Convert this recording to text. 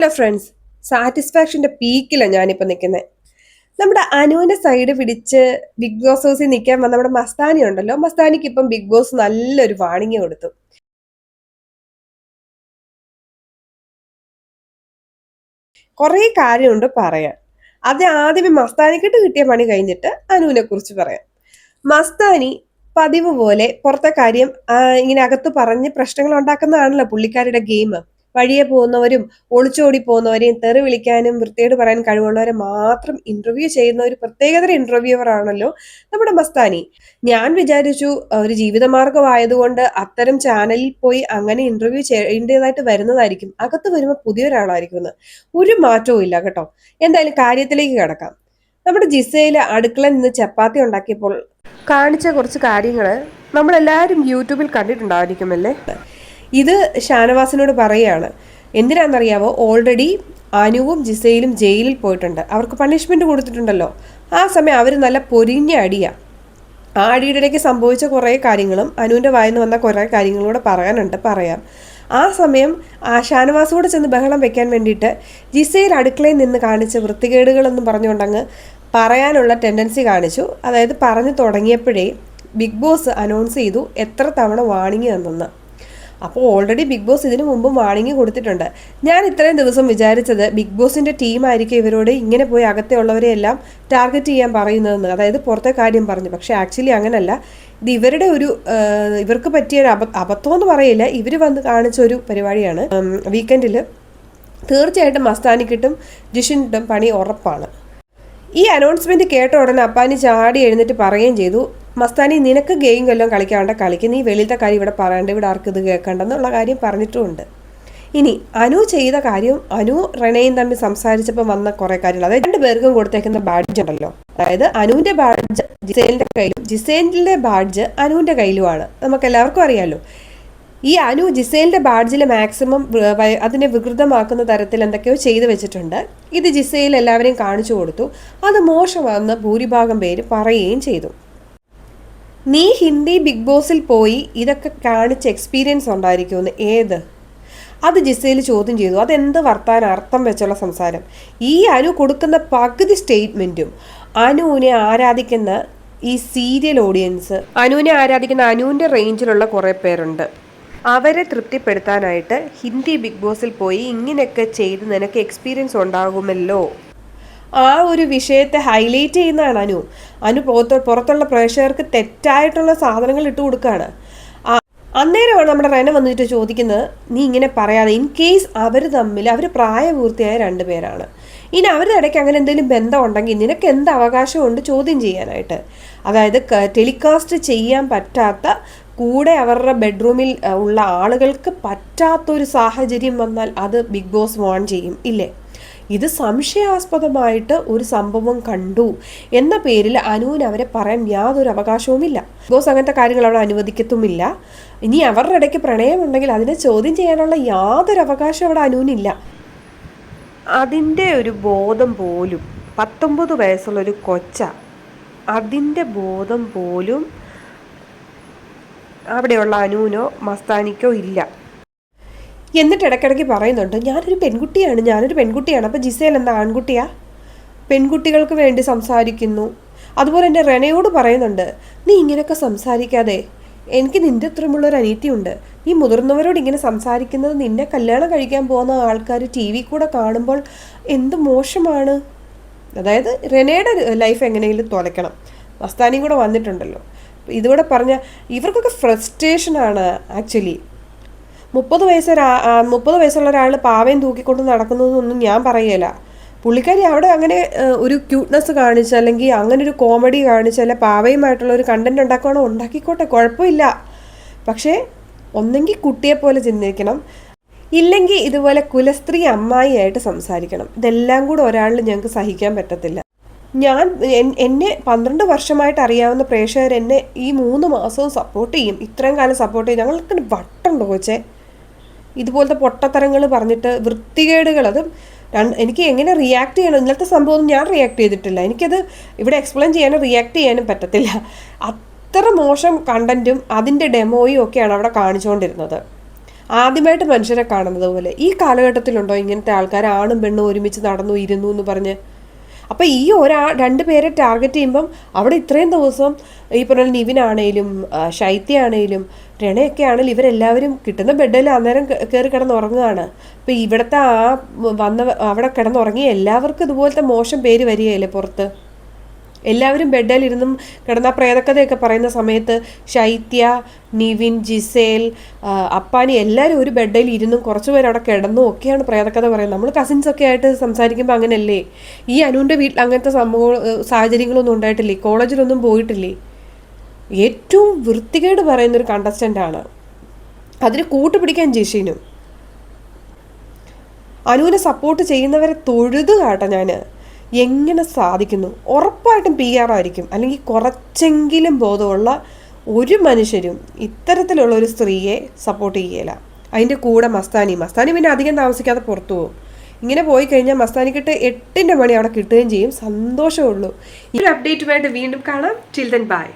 Hello friends സാറ്റിസ്ഫാക്ഷന്റെ പീക്കിലാണ് ഞാനിപ്പോൾ നിൽക്കുന്നത് നമ്മുടെ അനുവിന്റെ സൈഡ് പിടിച്ച് ബിഗ് ബോസ് ഹൗസിൽ നിൽക്കാൻ വന്ന നമ്മുടെ മസ്താനി ഉണ്ടല്ലോ. മസ്താനിക്ക് ഇപ്പം ബിഗ് ബോസ് നല്ലൊരു വാണിംഗ് കൊടുത്തു. കുറേ കാര്യമുണ്ട് പറയാൻ. അത് ആദ്യമേ മസ്താനിക്കിട്ട് കിട്ടിയ പണി കഴിഞ്ഞിട്ട് അനുവിനെ കുറിച്ച് പറയാം. മസ്താനി പതിവ് പോലെ പുറത്തെ കാര്യം ഇങ്ങനെ അകത്ത് പറഞ്ഞ് പ്രശ്നങ്ങൾ ഉണ്ടാക്കുന്നതാണല്ലോ പുള്ളിക്കാരുടെ ഗെയിം വഴിയെ പോകുന്നവരും ഒളിച്ചോടി പോകുന്നവരെയും തെറി വിളിക്കാനും വൃത്തിയോട് പറയാൻ കഴിവുള്ളവരെ മാത്രം ഇന്റർവ്യൂ ചെയ്യുന്ന ഒരു പ്രത്യേകതര ഇന്റർവ്യൂവർ ആണല്ലോ നമ്മുടെ മസ്താനി. ഞാൻ വിചാരിച്ചു ഒരു ജീവിതമാർഗമായതുകൊണ്ട് അത്തരം ചാനലിൽ പോയി അങ്ങനെ ഇന്റർവ്യൂ ചെയ്യേണ്ടതായിട്ട് വരുന്നതായിരിക്കും. അകത്ത് വരുമ്പോൾ പുതിയൊരാളായിരിക്കും ഒരു മാറ്റവും ഇല്ല കേട്ടോ. എന്തായാലും കാര്യത്തിലേക്ക് കിടക്കാം. നമ്മുടെ ജിസയിൽ അടുക്കള നിന്ന് ചപ്പാത്തി ഉണ്ടാക്കിയപ്പോൾ കാണിച്ച കുറച്ച് കാര്യങ്ങൾ നമ്മളെല്ലാവരും യൂട്യൂബിൽ കണ്ടിട്ടുണ്ടായിരിക്കുമല്ലേ? ഇത് ഷാനവാസിനോട് പറയുകയാണ്. എന്തിനാണെന്നറിയാവോ? ഓൾറെഡി അനുവും ജിസയിലും ജയിലിൽ പോയിട്ടുണ്ട്. അവർക്ക് പണിഷ്മെന്റ് കൊടുത്തിട്ടുണ്ടല്ലോ. ആ സമയം അവർ നല്ല പൊരിഞ്ഞ അടിയാണ് ആ അടിയുടെ ഇടയ്ക്ക് സംഭവിച്ച കുറേ കാര്യങ്ങളും അനുവിന്റെ വായിന്ന് വന്ന കുറേ കാര്യങ്ങളൂടെ പറയാനുണ്ട്. പറയാം. ആ സമയം ആ ഷാനവാസോട് ചെന്ന് ബഹളം വെക്കാൻ വേണ്ടിയിട്ട് ജിസയിൽ അടുക്കളയിൽ നിന്ന് കാണിച്ച വൃത്തികേടുകളെന്നും പറഞ്ഞുകൊണ്ടങ്ങ് പറയാനുള്ള ടെൻഡൻസി കാണിച്ചു. അതായത് പറഞ്ഞു തുടങ്ങിയപ്പോഴേ ബിഗ് ബോസ് അനൗൺസ് ചെയ്തു എത്ര തവണ വാണിംഗ് തന്നെന്ന്. അപ്പോൾ ഓൾറെഡി ബിഗ് ബോസ് ഇതിനു മുമ്പും വാണിംഗ് കൊടുത്തിട്ടുണ്ട്. ഞാൻ ഇത്രയും ദിവസം വിചാരിച്ചത് ബിഗ് ബോസിന്റെ ടീമായിരിക്കും ഇവരോട് ഇങ്ങനെ പോയി അകത്തെ ഉള്ളവരെയെല്ലാം ടാർഗറ്റ് ചെയ്യാൻ പറയുന്നതെന്ന്. അതായത് പുറത്തെ കാര്യം പറഞ്ഞു. പക്ഷേ ആക്ച്വലി അങ്ങനല്ല. ഇത് ഇവരുടെ ഒരു ഇവർക്ക് പറ്റിയ ഒരു അബ അബദ്ധം എന്ന് പറയില്ല. ഇവർ വന്ന് കാണിച്ച ഒരു പരിപാടിയാണ്. വീക്കെൻഡിൽ തീർച്ചയായിട്ടും മസ്താനിക്കിട്ടും ജിഷിനിട്ടും പണി ഉറപ്പാണ്. ഈ അനൗൺസ്മെന്റ് കേട്ട ഉടനെ അപ്പാനി ചാടി എഴുന്നേറ്റ് പറയുകയും ചെയ്തു. മസ്താനി നിനക്ക് ഗെയിം കൊല്ലം കളിക്കാണ്ട കളിക്ക്. നീ വെളിയിലത്തെ കാര്യം ഇവിടെ പറയേണ്ട. ഇവിടെ ആർക്കിത് ഇത് കേൾക്കണ്ടെന്നുള്ള കാര്യം പറഞ്ഞിട്ടുമുണ്ട് ഇനി അനു ചെയ്ത കാര്യം അനു റെനയും തമ്മിൽ സംസാരിച്ചപ്പോൾ വന്ന കുറെ കാര്യങ്ങൾ. അതായത് രണ്ട് പേർക്കും കൊടുത്തേക്കുന്ന ബാഡ്ജ് ഉണ്ടല്ലോ. അതായത് അനുവിന്റെ ബാഡ്ജ് ജിസേലിന്റെ കയ്യിലും ജിസേലിന്റെ ബാഡ്ജ് അനുവിന്റെ കയ്യിലുമാണ്. നമുക്ക് എല്ലാവർക്കും അറിയാമല്ലോ ഈ അനു ജിസേലിന്റെ ബാഡ്ജിൽ മാക്സിമം അതിനെ വികൃതമാക്കുന്ന തരത്തിൽ എന്തൊക്കെയോ ചെയ്തു വെച്ചിട്ടുണ്ട്. ഇത് ജിസേൽ എല്ലാവരെയും കാണിച്ചു കൊടുത്തു. അത് മോശമാണെന്ന് ഭൂരിഭാഗം പേര് പറയുകയും ചെയ്തു. നീ ഹിന്ദി ബിഗ് ബോസിൽ പോയി ഇതൊക്കെ കാണിച്ച എക്സ്പീരിയൻസ് ഉണ്ടായിരിക്കുമെന്ന് ഏത്? അത് ജിസയിൽ ചോദ്യം ചെയ്തു. അതെന്ത് വർത്താൻ അർത്ഥം വെച്ചുള്ള സംസാരം. ഈ അനു കൊടുക്കുന്ന പകുതി സ്റ്റേറ്റ്മെന്റും അനുവിനെ ആരാധിക്കുന്ന ഈ സീരിയൽ ഓഡിയൻസ് അനുവിനെ ആരാധിക്കുന്ന അനുവിന്റെ റേഞ്ചിലുള്ള കുറേ പേരുണ്ട്. അവരെ തൃപ്തിപ്പെടുത്താനായിട്ട് ഹിന്ദി ബിഗ് ബോസിൽ പോയി ഇങ്ങനെയൊക്കെ ചെയ്ത് നിനക്ക് എക്സ്പീരിയൻസ് ഉണ്ടാകുമല്ലോ. ആ ഒരു വിഷയത്തെ ഹൈലൈറ്റ് ചെയ്യുന്നതാണ് അനു. അനു പുറത്ത് പുറത്തുള്ള പ്രേക്ഷകർക്ക് തെറ്റായിട്ടുള്ള സാധനങ്ങൾ ഇട്ട് കൊടുക്കുകയാണ് അന്നേരമാണ് നമ്മുടെ റെന വന്നിട്ട് ചോദിക്കുന്നത് നീ ഇങ്ങനെ പറയാതെ ഇൻ കേസ് അവർ തമ്മിൽ അവർ പ്രായപൂർത്തിയായ രണ്ട് പേരാണ്. ഇനി അവരുടെ ഇടയ്ക്ക് അങ്ങനെ എന്തെങ്കിലും ബന്ധം ഉണ്ടെങ്കിൽ നിനക്ക് എന്ത് അവകാശമുണ്ട് ചോദ്യം ചെയ്യാനായിട്ട്? അതായത് ടെലികാസ്റ്റ് ചെയ്യാൻ പറ്റാത്ത കൂടെ അവരുടെ ബെഡ്റൂമിൽ ഉള്ള ആളുകൾക്ക് പറ്റാത്തൊരു സാഹചര്യം വന്നാൽ അത് ബിഗ് ബോസ് വാൺ ചെയ്യും. ഇല്ലേ? ഇത് സംശയാസ്പദമായിട്ട് ഒരു സംഭവം കണ്ടു. എന്ന പേരിൽ അനുവിന് അവരെ പറയാൻ യാതൊരു അവകാശവുമില്ല. ബോസ് അങ്ങനത്തെ കാര്യങ്ങൾ അവിടെ അനുവദിക്കത്തുമില്ല. ഇനി അവരുടെ ഇടയ്ക്ക് പ്രണയമുണ്ടെങ്കിൽ അതിനെ ചോദ്യം ചെയ്യാനുള്ള യാതൊരു അവകാശം അവിടെ അനുവിനില്ല അതിന്റെ ഒരു ബോധം പോലും പത്തൊമ്പത് വയസ്സുള്ള ഒരു കൊച്ച അതിന്റെ ബോധം പോലും അവിടെയുള്ള അനുവിനോ മസ്താനിക്കോ ഇല്ല. എന്നിട്ട് ഇടയ്ക്കിടയ്ക്ക് പറയുന്നുണ്ട് ഞാനൊരു പെൺകുട്ടിയാണ് ഞാനൊരു പെൺകുട്ടിയാണ്. അപ്പോൾ ജിസേൽ എന്താ ആൺകുട്ടിയാ? പെൺകുട്ടികൾക്ക് വേണ്ടി സംസാരിക്കുന്നു. അതുപോലെ എന്റെ റെനയോട് പറയുന്നുണ്ട് നീ ഇങ്ങനെയൊക്കെ സംസാരിക്കാതെ എനിക്ക് നിന്റെ അത്രമുള്ള ഒരു അനീതിയുണ്ട് നീ മുതിർന്നവരോട് ഇങ്ങനെ സംസാരിക്കുന്നത് നിന്നെ കല്യാണം കഴിക്കാൻ പോകുന്ന ആൾക്കാർ ടി വി കൂടെ കാണുമ്പോൾ എന്ത് മോശമാണ്? അതായത് റെനയുടെ ലൈഫ് എങ്ങനെയെങ്കിലും തുലയ്ക്കണം. മസ്താനിയും കൂടെ വന്നിട്ടുണ്ടല്ലോ. ഇതുകൂടെ പറഞ്ഞ ഇവർക്കൊക്കെ ഫ്രസ്ട്രേഷനാണ് ആക്ച്വലി മുപ്പത് വയസ്സൊരാ മുപ്പത് വയസ്സുള്ള ഒരാൾ പാവയും തൂക്കിക്കൊണ്ട് നടക്കുന്നതൊന്നും ഞാൻ പറയുകയില്ല പുള്ളിക്കാരി അവിടെ അങ്ങനെ ഒരു ക്യൂട്ട്നെസ് കാണിച്ച് അല്ലെങ്കിൽ അങ്ങനെ ഒരു കോമഡി കാണിച്ച് അല്ലെ പാവയുമായിട്ടുള്ള ഒരു കണ്ടന്റ് ഉണ്ടാക്കുകയാണോ ഉണ്ടാക്കിക്കോട്ടെ കുഴപ്പമില്ല. പക്ഷേ ഒന്നെങ്കിൽ കുട്ടിയെ പോലെ ചിന്തിക്കണം. ഇല്ലെങ്കിൽ ഇതുപോലെ കുലസ്ത്രീ അമ്മായിയായിട്ട് സംസാരിക്കണം. ഇതെല്ലാം കൂടെ ഒരാളിൽ ഞങ്ങൾക്ക് സഹിക്കാൻ പറ്റത്തില്ല. ഞാൻ എന്നെ പന്ത്രണ്ട് വർഷമായിട്ട് അറിയാവുന്ന പ്രേക്ഷകർ എന്നെ ഈ മൂന്ന് മാസവും സപ്പോർട്ട് ചെയ്യും. ഇത്രയും കാലം സപ്പോർട്ട് ചെയ്യും. ഞങ്ങൾക്ക് വട്ടുണ്ടോ കൊച്ചേ? ഇതുപോലത്തെ പൊട്ടത്തരങ്ങൾ പറഞ്ഞിട്ട് വൃത്തികേടുകൾ. അത് എനിക്ക് എങ്ങനെ റിയാക്ട് ചെയ്യണം ഇന്നത്തെ സംഭവം ഞാൻ റിയാക്ട് ചെയ്തിട്ടില്ല. എനിക്കത് ഇവിടെ എക്സ്പ്ലെയിൻ ചെയ്യാനും റിയാക്ട് ചെയ്യാനും പറ്റത്തില്ല. അത്ര മോശം കണ്ടന്റും അതിന്റെ ഡെമോയും ഒക്കെയാണ് അവിടെ കാണിച്ചുകൊണ്ടിരുന്നത്. ആദ്യമായിട്ട് മനുഷ്യരെ കാണുന്നത് പോലെ. ഈ കാലഘട്ടത്തിലുണ്ടോ ഇങ്ങനത്തെ ആൾക്കാർ ആണും പെണ്ണും ഒരുമിച്ച് നടന്നു ഇരുന്നു എന്ന് പറഞ്ഞ്? അപ്പം ഈ ഒരാ രണ്ട് പേരെ ടാർഗറ്റ് ചെയ്യുമ്പം അവിടെ ഇത്രയും ദിവസം ഈ പറഞ്ഞ നിവിനാണേലും ആ, ശൈത്യ ആണേലും രണയൊക്കെ ആണെങ്കിലും ഇവരെല്ലാവരും കിട്ടുന്ന ബെഡിൽ അന്നേരം കയറി കിടന്നുറങ്ങുകയാണ്. അപ്പം ഇവിടുത്തെ ആ വന്ന അവിടെ കിടന്നുറങ്ങിയ എല്ലാവർക്കും ഇതുപോലത്തെ മോശം പേര് വരികയല്ലേ പുറത്ത്? എല്ലാവരും ബെഡിലിരുന്നും കിടന്ന പ്രേതക്കഥയൊക്കെ പറയുന്ന സമയത്ത് ശൈത്യ നിവിൻ ജിസേൽ അപ്പാനി എല്ലാവരും ഒരു ബെഡിൽ ഇരുന്നും കുറച്ച് പേര് അവിടെ കിടന്നും ഒക്കെയാണ് പ്രേതക്കഥ പറയുന്നത്. നമ്മൾ കസിൻസ് ഒക്കെ ആയിട്ട് സംസാരിക്കുമ്പോൾ അങ്ങനെയല്ലേ ഈ അനുവിന്റെ വീട്ടിൽ അങ്ങനത്തെ സംഭവം സാഹചര്യങ്ങളൊന്നും ഉണ്ടായിട്ടില്ലേ? കോളേജിലൊന്നും പോയിട്ടില്ലേ? ഏറ്റവും വൃത്തികേട് പറയുന്നൊരു കണ്ടസ്റ്റന്റാണ് അതിന് കൂട്ടുപിടിക്കാൻ ജിഷിനും. അനുവിനെ സപ്പോർട്ട് ചെയ്യുന്നവരെ തൊഴുതു കാട്ടെ ഞാൻ എങ്ങനെ സാധിക്കുന്നു? ഉറപ്പായിട്ടും പി ആർ ആയിരിക്കും. അല്ലെങ്കിൽ കുറച്ചെങ്കിലും ബോധമുള്ള ഒരു മനുഷ്യരും ഇത്തരത്തിലുള്ള ഒരു സ്ത്രീയെ സപ്പോർട്ട് ചെയ്യല. അതിന്റെ കൂടെ മസ്താനി. മസ്താനി പിന്നെ അധികം താമസിക്കാതെ പുറത്തു പോകും. ഇങ്ങനെ പോയി കഴിഞ്ഞാൽ മസ്താനിക്കിട്ട് എട്ടിന്റെ മണി അവിടെ കിട്ടുകയും ചെയ്യും. സന്തോഷമുള്ളൂ ഈ ഒരു അപ്ഡേറ്റുമായിട്ട് വീണ്ടും കാണാം. Children by